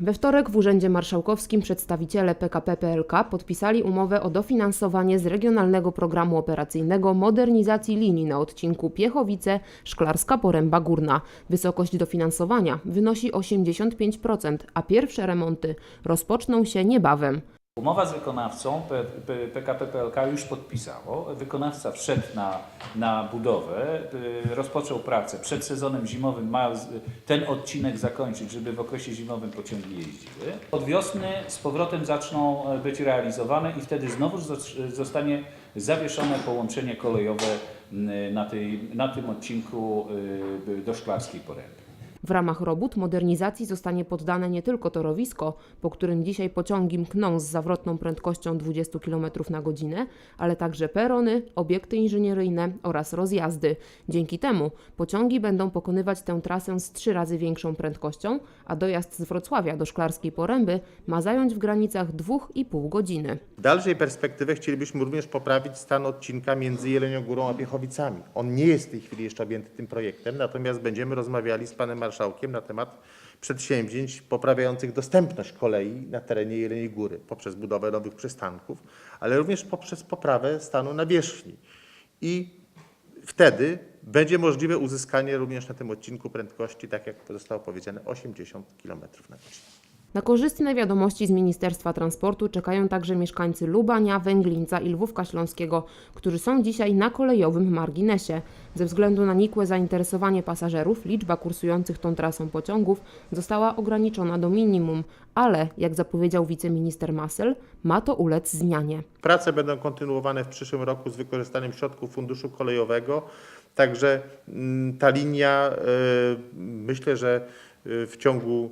We wtorek w Urzędzie Marszałkowskim przedstawiciele PKP PLK podpisali umowę o dofinansowanie z Regionalnego Programu Operacyjnego modernizacji linii na odcinku Piechowice-Szklarska Poręba Górna. Wysokość dofinansowania wynosi 85%, a pierwsze remonty rozpoczną się niebawem. Umowa z wykonawcą PKP PLK już podpisało. Wykonawca wszedł na, na budowę, y, rozpoczął pracę. Przed sezonem zimowym ma ten odcinek zakończyć, żeby w okresie zimowym pociągi jeździły. Od wiosny z powrotem zaczną e, być realizowane i wtedy znowu zos- zostanie zawieszone połączenie kolejowe na, tej, na tym odcinku y, do Szklarskiej Poręby. W ramach robót modernizacji zostanie poddane nie tylko torowisko, po którym dzisiaj pociągi mkną z zawrotną prędkością 20 km na godzinę, ale także perony, obiekty inżynieryjne oraz rozjazdy. Dzięki temu pociągi będą pokonywać tę trasę z trzy razy większą prędkością, a dojazd z Wrocławia do Szklarskiej Poręby ma zająć w granicach 2,5 godziny. W dalszej perspektywie chcielibyśmy również poprawić stan odcinka między Jelenią Górą a Piechowicami. On nie jest w tej chwili jeszcze objęty tym projektem, natomiast będziemy rozmawiali z panem marszałkiem na temat przedsięwzięć poprawiających dostępność kolei na terenie Jeleniej Góry poprzez budowę nowych przystanków, ale również poprzez poprawę stanu nawierzchni. I wtedy będzie możliwe uzyskanie również na tym odcinku prędkości, tak jak zostało powiedziane, 80 km na godzinę. Na korzystne wiadomości z Ministerstwa Transportu czekają także mieszkańcy Lubania, Węglińca i Lwówka Śląskiego, którzy są dzisiaj na kolejowym marginesie. Ze względu na nikłe zainteresowanie pasażerów, liczba kursujących tą trasą pociągów została ograniczona do minimum, ale, jak zapowiedział wiceminister Masel, ma to ulec zmianie. Prace będą kontynuowane w przyszłym roku z wykorzystaniem środków funduszu kolejowego. Także mm, ta linia, y, myślę, że y, w ciągu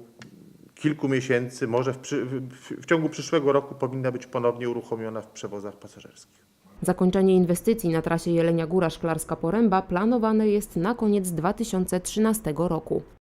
kilku miesięcy, może w, przy, w, w ciągu przyszłego roku powinna być ponownie uruchomiona w przewozach pasażerskich. Zakończenie inwestycji na trasie Jelenia Góra Szklarska Poręba planowane jest na koniec 2013 roku.